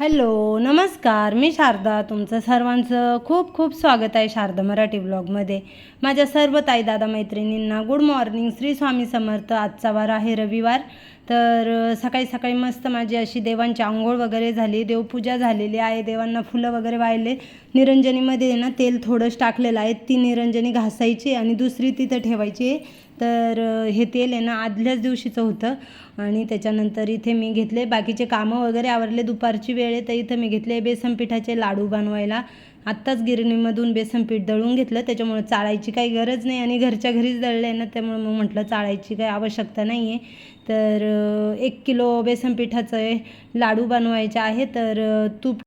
Hello नमस्कार. मी शारदा तुमचं सर्वांचं खूप खूप स्वागत आहे शारदा मराठी ब्लॉगमध्ये. माझ्या सर्व ताई दादा मैत्रिणींना गुड मॉर्निंग. श्री स्वामी समर्थ आजचा वार आहे रविवार. तर सकाळी सकाळी मस्त माझी अशी देवांची आंघोळ वगैरे झाली. देवपूजा झालेली आहे. देवांना फुलं वगैरे वाहिले. निरंजनीमध्ये ना तेल थोडंच टाकलेलं आहे. ती निरंजनी घासायची आणि दुसरी तिथं ठेवायची. आहे तर हे तेल आहे ना आदल्याच दिवशीचं होतं. आणि त्याच्यानंतर इथे मी घेतले बाकीचे कामं वगैरे आवरले. दुपारची वेळ आहे तर इथं मी घेतले बेसन पिठाचे लाडू बनवायला. आत्ताच गिरणीमधून बेसन पीठ दळून घेतलं. त्याच्यामुळे चाळायची काही गरज नाही आणि घरच्या घरीच दळलं आहे ना त्यामुळे मग म्हटलं चाळायची काही आवश्यकता नाही आहे. तर एक किलो बेसन पिठाचं आहे लाडू बनवायचे आहे. तर तूप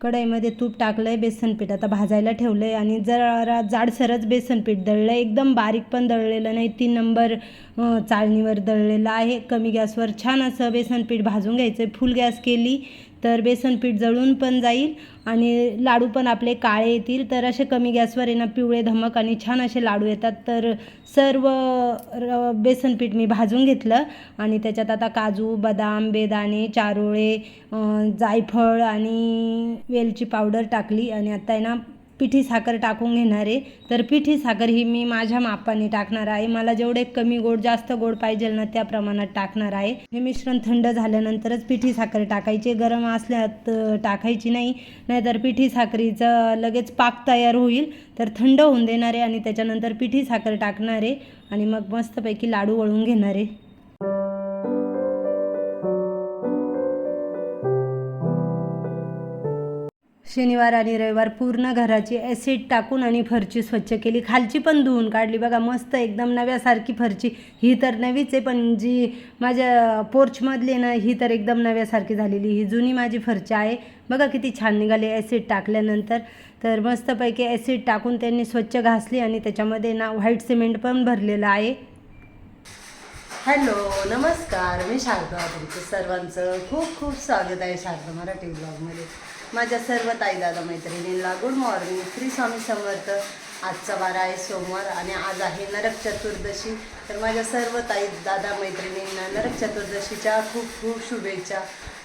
कढईमध्ये तूप टाकलं आहे बेसनपीठ आता भाजायला ठेवलं आहे आणि जरा जाडसरच बेसनपीठ दळलं आहे एकदम बारीक पण दळलेलं नाही तीन नंबर चाळणीवर दळलेलं आहे. कमी गॅसवर छान असं बेसनपीठ भाजून घ्यायचं आहे फुल गॅस केली तर बेसन पीठ जळून पण जाईल आणि लाडू पण आपले काळे येतील. तर असे कमी गॅसवर येणं पिवळे धमक आणि छान असे लाडू येतात. तर सर्व र बेसन पीठ मी भाजून घेतलं आणि त्याच्यात आता काजू बदाम बेदाणे चारोळे जायफळ आणि वेलची पावडर टाकली आणि आता आहे ना पिठी साखर टाकून घेणार. आहे तर पिठी साखर ही मी माझ्या मापाने टाकणार आहे. मला जेवढे कमी गोड जास्त गोड पाहिजे ना त्या प्रमाणात टाकणार आहे. हे मिश्रण थंड झाल्यानंतरच पिठी साखर टाकायची. गरम असल्यात टाकायची नाही. नाहीतर पिठी साखरीचं लगेच पाक तयार होईल. तर थंड होऊन देणार आहे आणि त्याच्यानंतर पिठी साखर टाकणार आहे आणि मग मस्तपैकी लाडू वळून घेणार. आहे शनिवार आणि रविवार पूर्ण घराची ॲसिड टाकून आणि फरची स्वच्छ केली. खालची पण धुवून काढली. बघा मस्त एकदम नव्यासारखी फरची. ही तर नवीच आहे पण जी माझ्या पोर्चमधली ना ही तर एकदम नव्यासारखी झालेली. ही जुनी माझी फरची आहे. बघा किती छान निघाली ॲसिड टाकल्यानंतर. तर मस्तपैकी ॲसिड टाकून त्यांनी स्वच्छ घासली आणि त्याच्यामध्ये ना व्हाईट सिमेंट पण भरलेलं आहे. हॅलो नमस्कार. मी शारदा तुमचं सर्वांचं खूप खूप स्वागत आहे शारदा मराठी ब्लॉगमध्ये माझ्या सर्व ताई दादा मैत्रिणींना गुड मॉर्निंग श्री स्वामी समर्थ. आजचा वारा आहे सोमवार आणि आज आहे नरक चतुर्दशी. तर माझ्या सर्व ताई दादा मैत्रिणींना नरक चतुर्दशीच्या खूप खूप शुभेच्छा.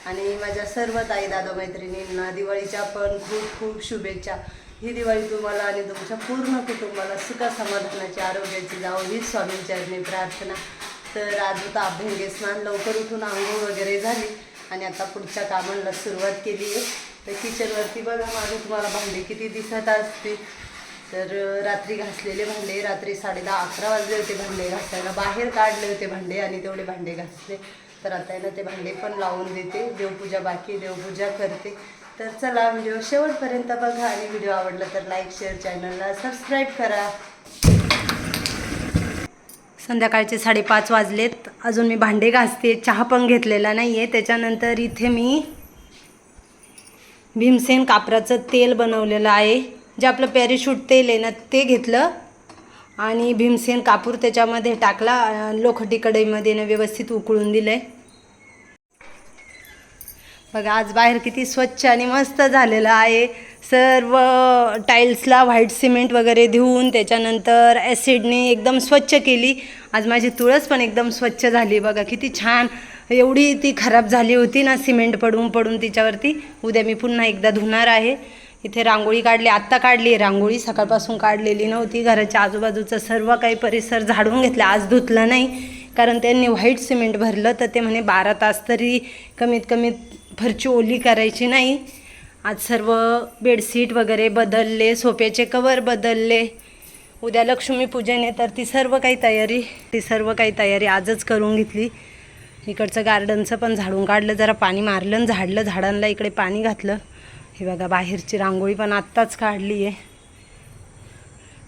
आणि माझ्या सर्व ताई दादा मैत्रिणींना दिवाळीच्या पण खूप खूप शुभेच्छा. ही दिवाळी तुम्हाला आणि तुमच्या पूर्ण कुटुंबाला सुख समाधानाची आरोग्याची जावं ही स्वामींचरणी प्रार्थना. तर आज होता अभ्यंगे स्नान लवकर उठून आंघोळ वगैरे झाली आणि आता पुढच्या कामांना सुरुवात केली आहे. तर किचनवरती बघा माझे तुम्हाला भांडे किती दिसत असतील. तर रात्री घासलेले भांडे रात्री साडे दहा अकरा वाजले होते भांडे घासायला. बाहेर काढले होते भांडे आणि तेवढे भांडे घासले. तर आता आहे ना ते भांडे पण लावून देते. देवपूजा बाकी देवपूजा करते. तर चला व्हिडिओ शेवटपर्यंत बघा. आणि व्हिडिओ आवडला तर लाईक शेअर चॅनलला सबस्क्राईब करा. संध्याकाळचे साडेपाच वाजलेत. अजून मी भांडे घासते. चहा पण घेतलेला नाही आहे त्याच्यानंतर इथे मी भीमसेन कापराचं तेल बनवलेलं आहे. जे आपलं पॅरेशूट तेल आहे ना ते घेतलं. आणि भीमसेन कापूर त्याच्यामध्ये टाकला लोखटी कढईमध्ये ना व्यवस्थित उकळून दिलं आहे बघा आज बाहेर किती स्वच्छ आणि मस्त झालेलं आहे. सर्व टाईल्सला व्हाईट सिमेंट वगैरे देऊन त्याच्यानंतर ॲसिडने एकदम स्वच्छ केली. आज माझी तुळस पण एकदम स्वच्छ झाली. बघा किती छान एवढी ती खराब झाली होती ना सिमेंट पडून पडून तिच्यावरती. उद्या मी पुन्हा एकदा धुणार आहे. इथे रांगोळी काढली आत्ता काढली. आहे रांगोळी सकाळपासून काढलेली नव्हती. घराच्या आजूबाजूचा सर्व काही परिसर झाडून घेतला. आज धुतलं नाही. कारण त्यांनी व्हाईट सिमेंट भरलं तर ते म्हणे बारा तास तरी कमीत कमी फरची ओली करायची नाही. आज सर्व बेडशीट वगैरे बदलले सोप्याचे कवर बदलले. उद्या लक्ष्मीपूजन आहे तर ती सर्व काही तयारी ती सर्व काही तयारी आजच करून घेतली. इकडचं गार्डनचं पण झाडून काढलं जरा पाणी मारलं आणि झाडलं झाडांना इकडे पाणी घातलं. हे बघा बाहेरची रांगोळी पण आत्ताच काढली आहे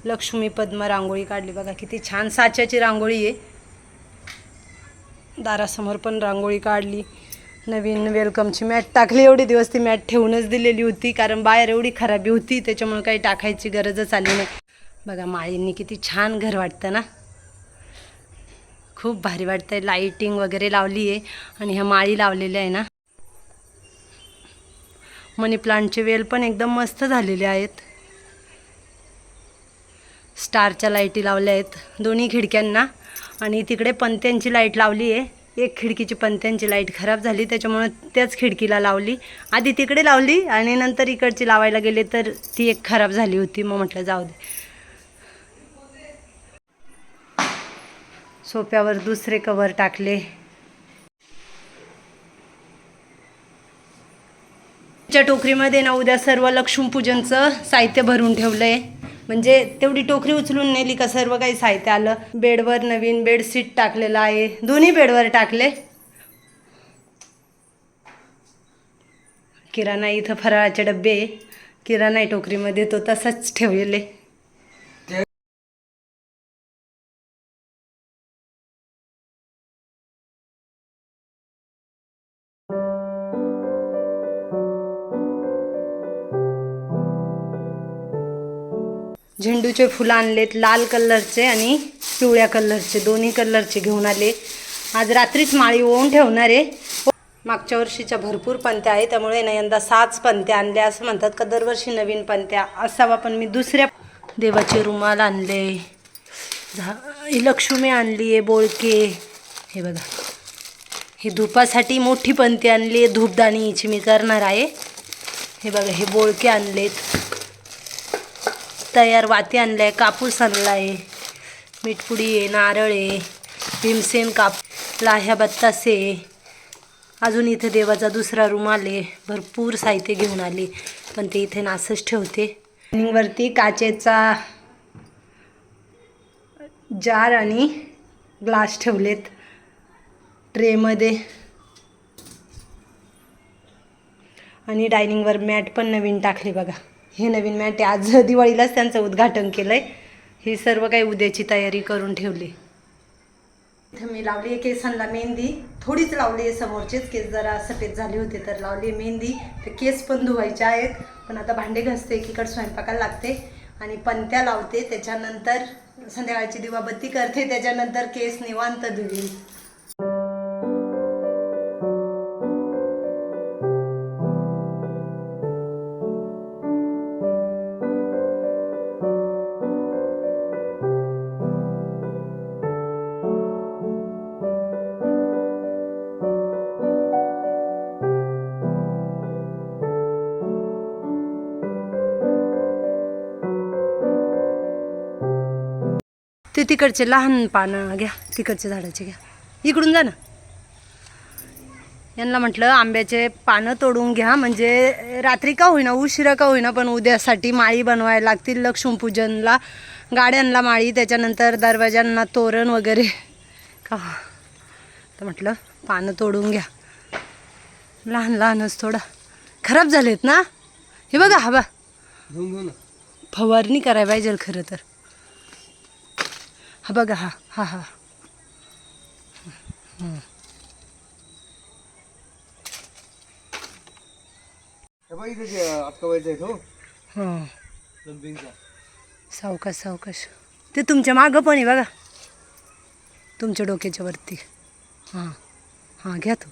लक्ष्मी पद्म रांगोळी काढली. बघा किती छान साच्याची रांगोळी आहे दारासमोर पण रांगोळी काढली. नवीन वेलकमची मॅट टाकली. एवढे दिवस ती मॅट ठेवूनच दिलेली होती कारण बाहेर एवढी खराबी होती त्याच्यामुळे काही टाकायची गरजच आली नाही. बघा माळींनी किती छान घर वाटतं ना? खूप भारी वाटतंय. लाईटिंग वगैरे लावली आहे आणि ह्या माळी लावलेल्या आहे ना. मनी प्लांटचे वेल पण एकदम मस्त झालेले आहेत. स्टारच्या लाईटी लावल्या आहेत दोन्ही खिडक्यांना. आणि तिकडे पंत्यांची लाइट लावली आहे एक खिडकीची पणत्यांची लाइट खराब झाली त्याच्यामुळे त्याच खिडकीला लावली. आधी तिकडे लावली आणि नंतर इकडची लावायला गेले तर ती एक खराब झाली होती. मग म्हटलं जाऊ दे. सोप्यावर दुसरे कवर टाकले. च्या टोकरीमध्ये ना उद्या सर्व लक्ष्मीपूजनचं साहित्य भरून ठेवलं आहे म्हणजे तेवढी टोकरी उचलून नेली का सर्व काही साहित्य आलं. बेडवर नवीन बेडशीट टाकलेलं आहे. दोन्ही बेडवर टाकले. किराणा इथं फराळाचे डबे किराणा टोकरीमध्ये तो तसाच ठेवलेले. झेंडूचे फुलं आणलेत लाल कलरचे आणि पिवळ्या कलरचे. दोन्ही कलरचे घेऊन आले. आज रात्रीच माळी ओवून ठेवणार आहे. मागच्या वर्षीच्या भरपूर पंत्या आहे त्यामुळे ना यंदा साच पंत्या आणल्या असं म्हणतात का दरवर्षी नवीन पंत्या असावा पण मी दुसऱ्या देवाचे रुमाल आणले. झा लक्ष्मी आणली आहे बोळके. हे बघा. हे धुपासाठी मोठी पंती आणली आहे धूपदाणीची मी करणार आहे. हे बघा हे बोळके आणलेत. तयार वाती आणलाय कापूस आणलाय मीठपुडी आहे नारळ आहे भीमसेन काप लाह्या बत्तासे अजून इथे देवाचा दुसरा रूम आले भरपूर साहित्य घेऊन आले पण ते इथे नासच ठेवते. वरती काचेचा जार आणि ग्लास ठेवलेत ट्रेमध्ये. आणि डायनिंगवर मॅट पण नवीन टाकली बघा. हे नवीन मॅट आहे. आज दिवाळीलाच त्यांचं उद्घाटन केलं आहे ही सर्व काही उद्याची तयारी करून ठेवली. इथं मी लावली आहे केसांना मेहंदी. थोडीच लावली आहे समोरचेच. केस जरा सफेद झाले होते तर लावली आहे मेहंदी. ते केस पण धुवायचे आहेत. पण आता भांडे घासते एकीकडे स्वयंपाकाला लागते. आणि पणत्या लावते. त्याच्यानंतर संध्याकाळची दिवाबत्ती करते. त्याच्यानंतर केस निवांत धुवी ते तिकडचे लहान पानं घ्या तिकडच्या झाडाचे घ्या. इकडून जा ना. यांना म्हटलं आंब्याचे पानं तोडून घ्या. म्हणजे रात्री का होईना उशिरा का होईना पण उद्यासाठी माळी बनवायला लागतील. लक्ष्मीपूजनला गाड्यांना माळी त्याच्यानंतर दरवाजांना तोरण वगैरे. का? तर म्हटलं पानं तोडून घ्या. लहान लहानच थोडा. खराब झालेत ना? हे बघा हा बा फवारणी करायला पाहिजे खरं तर. हा बघा हा. हा हा. हे. हां सावकाश सावकाश. ते तुमच्या मागं पण आहे बघा. तुमच्या डोक्याच्या वरती. हां हां घ्या तू.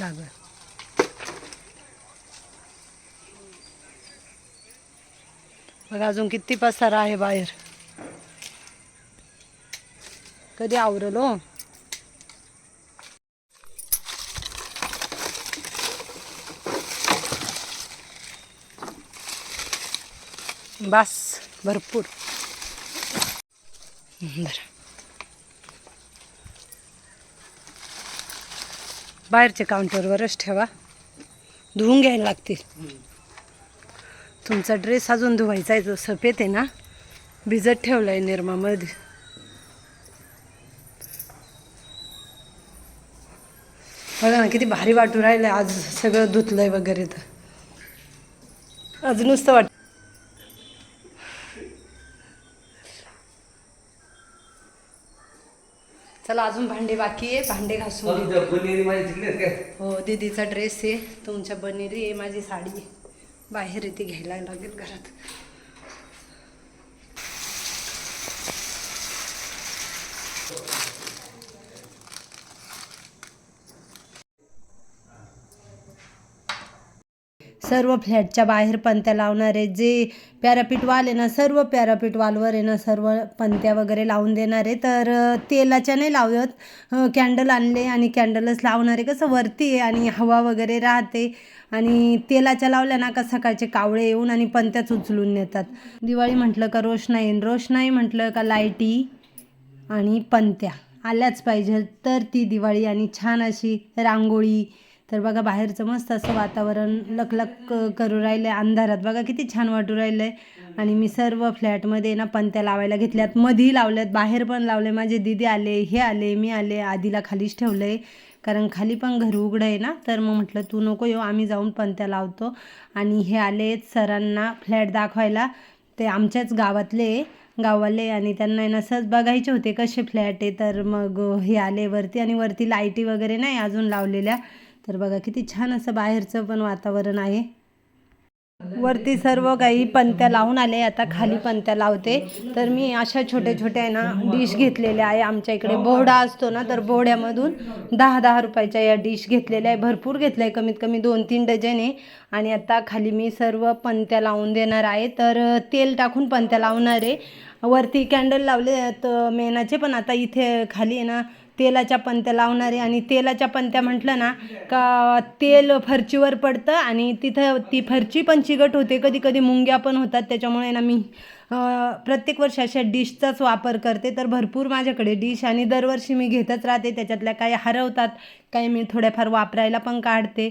लागल. बघा अजून किती पसारा आहे बाहेर. कधी आवरल हो? बस भरपूर. बरं. बाहेरच्या काउंटरवरच ठेवा. धुवून घ्यायला लागतील. तुमचा ड्रेस अजून धुवायचा आहे जो सफेद आहे ना भिजत ठेवला आहे निर्मामध्ये. बघा ना किती भारी वाटू राहिलं आज सगळं धुतलंय वगैरे तर. आज नुसतं वाट चला अजून भांडे बाकी आहे भांडे घासून हो दीदीचा ड्रेस आहे तुमच्या बनेली आहे माझी साडी आहे. बाहेर येते घ्यायला लागेल घरात. सर्व फ्लॅटच्या बाहेर पंत्या लावणारे जे पॅरापिटवाल आहे ना सर्व पॅरापीटवालवर आहे ना सर्व पंत्या वगैरे लावून देणारे तर तेलाच्या नाही लावत. कॅन्डल आणले आणि कॅन्डलच लावणारे कसं वरती आहे आणि हवा वगैरे राहते. आणि तेलाच्या लावल्या ना का सकाळचे कावळे येऊन आणि पंत्याच उचलून नेतात. दिवाळी म्हटलं का रोषणाई रोषणाई म्हटलं का लाईटी आणि पंत्या. आल्याच पाहिजे तर ती दिवाळी आणि छान अशी रांगोळी तर बघा बाहेरचं मस्त असं वातावरण लकलक करू राहिलं आहे अंधारात. बघा किती छान वाटू राहिलं आहे आणि मी सर्व फ्लॅटमध्ये ना पंत्या लावायला घेतल्यात. मधी लावल्यात बाहेर पण लावले माझे दिदी आले हे आले मी आले आधीला खालीच ठेवलं आहे कारण खाली पण घर उघडं आहे ना तर मग म्हटलं तू नको येऊ आम्ही जाऊन पंत्या लावतो. आणि हे आले सरांना फ्लॅट दाखवायला. ते आमच्याच गावातले गाववाले. आणि त्यांना ना सहज बघायचे होते कसे फ्लॅट आहे. तर मग हे आले वरती. आणि वरती लाईटी वगैरे नाही अजून लावलेल्या. तर बघा किती छान असं बाहेरचं पण वातावरण आहे. वरती सर्व काही पंत्या लावून आले आता खाली पंत्या लावते. तर मी अशा छोट्या छोट्या आहे ना डिश घेतलेल्या आहे आमच्या इकडे. बोहडा असतो ना तर बोहड्यामधून दहा दहा रुपयाच्या या डिश घेतलेल्या आहे. भरपूर घेतल्या आहे कमीत कमी दोन तीन डझन. आहे आणि आता खाली मी सर्व पंत्या लावून देणार आहे. तर तेल टाकून पंत्या लावणार आहे. वरती कॅन्डल लावले तर मेनाचे पण आता इथे खाली आहे ना तेलाच्या पंत्या लावणारे आणि तेलाच्या पंत्या म्हटलं ना का तेल फरचीवर पडतं आणि तिथं ती फरची पण चिकट होते. कधी कधी मुंग्या पण होतात. त्याच्यामुळे ना मी प्रत्येक वर्षी अशा डिशचाच वापर करते. तर भरपूर माझ्याकडे डिश आणि दरवर्षी मी घेतच राहते. त्याच्यातल्या काही हरवतात काही मी थोड्याफार वापरायला पण काढते.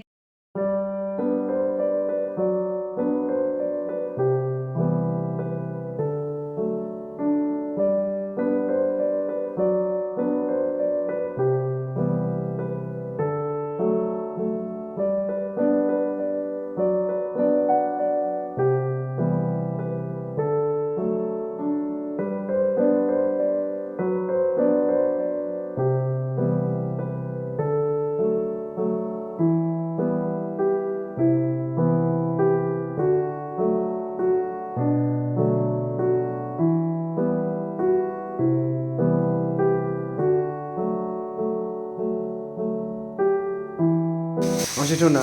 असे ठेव ना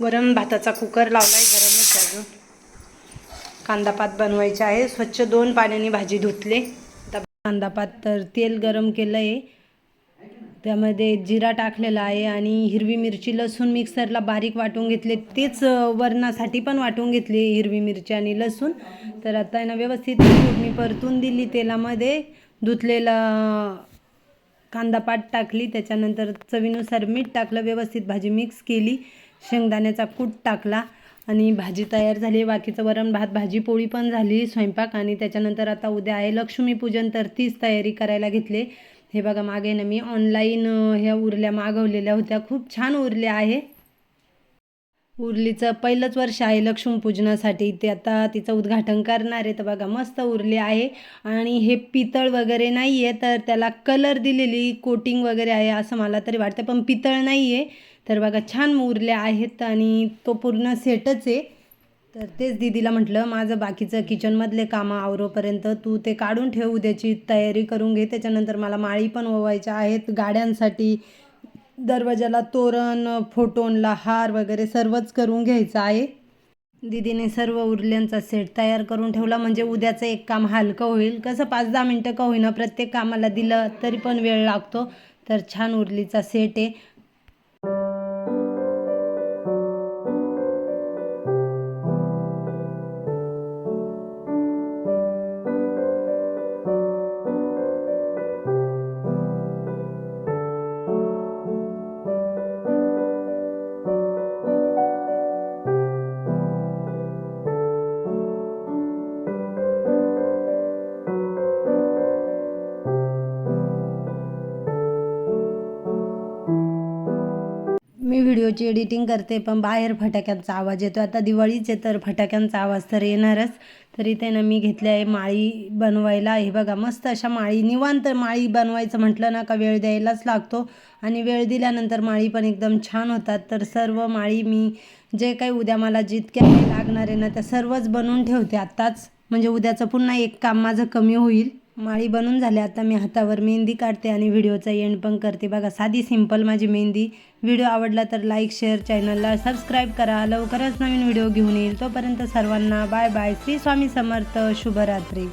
वरण भाताचा कुकर लावलाय गरमच अजून. कांदा पात बनवायचे आहे. स्वच्छ दोन पाण्याने भाजी धुतले. आता कांदा पात तर तेल गरम केलं आहे त्यामध्ये जिरा टाकलेला आहे आणि हिरवी मिरची लसूण मिक्सरला बारीक वाटून घेतले. तेच वरणासाठी पण वाटून घेतली हिरवी मिरची आणि लसूण. तर आता आहे ना व्यवस्थित मी परतून दिली तेलामध्ये. धुतलेला कांदा पाट टाकली. त्याच्यानंतर चवीनुसार मीठ टाकलं व्यवस्थित भाजी मिक्स केली. शेंगदाण्याचा कूट टाकला आणि भाजी तयार झाली. बाकीचं वरण भात भाजी पोळी पण झाली स्वयंपाक. आणि त्याच्यानंतर आता उद्या आहे लक्ष्मीपूजन तर तीच तयारी करायला घेतले. हे बघा मागे ना मी ऑनलाईन ह्या उरल्या मागवलेल्या होत्या. खूप छान उरल्या आहे. उरलीचं पहिलंच वर्ष आहे लक्ष्मीपूजनासाठी. ते आता तिचं उद्घाटन करणार आहे. तर बघा मस्त उरले आहे. आणि हे पितळ वगैरे नाही आहे तर त्याला कलर दिलेली कोटिंग वगैरे आहे असं मला तरी वाटतं. पण पितळ नाही आहे तर बघा छान उरल्या आहेत आणि तो पूर्ण सेटच आहे. तर तेच दीदीला म्हटलं माझं बाकीचं किचनमधले कामं आवरोपर्यंत तू ते काढून ठेव उद्याची तयारी करून घे. त्याच्यानंतर मला माळी पण ओवायच्या आहेत. गाड्यांसाठी दरवाजाला तोरण फोटोनला हार वगैरे सर्वच करून घ्यायचं आहे. दीदीने सर्व उरल्यांचा सेट तयार करून ठेवला. म्हणजे उद्याचं एक काम हलकं होईल. कसं पाच दहा मिनटं का होईना प्रत्येक कामाला दिलं तरी पण वेळ लागतो. तर छान उरलीचा सेट आहे. व्हिडिओची एडिटिंग करते पण बाहेर फटाक्यांचा आवाज येतो. आता दिवाळीच आहे तर फटाक्यांचा आवाज तर येणारच. तर इथे ना मी घेतले आहे माळी बनवायला. हे बघा मस्त अशा माळी निवांत माळी बनवायचं म्हटलं ना का वेळ द्यायलाच लागतो. आणि वेळ दिल्यानंतर माळी पण एकदम छान होतात. तर सर्व माळी मी जे काही उद्या मला जितक्या लागणार आहे ना त्या सर्वच बनवून ठेवते आत्ताच. म्हणजे उद्याचं पुन्हा एक काम माझं कमी होईल. माळी बनून झाल्या. आता मी हातावर मेहंदी काढते आणि व्हिडिओचा एंड पण करते. बघा साधी सिंपल माझी मेहंदी. व्हिडिओ आवडला तर लाईक शेअर चॅनलला सबस्क्राईब करा. लवकरच नवीन व्हिडिओ घेऊन येईल. तोपर्यंत सर्वांना बाय बाय श्री स्वामी समर्थ. शुभरात्री.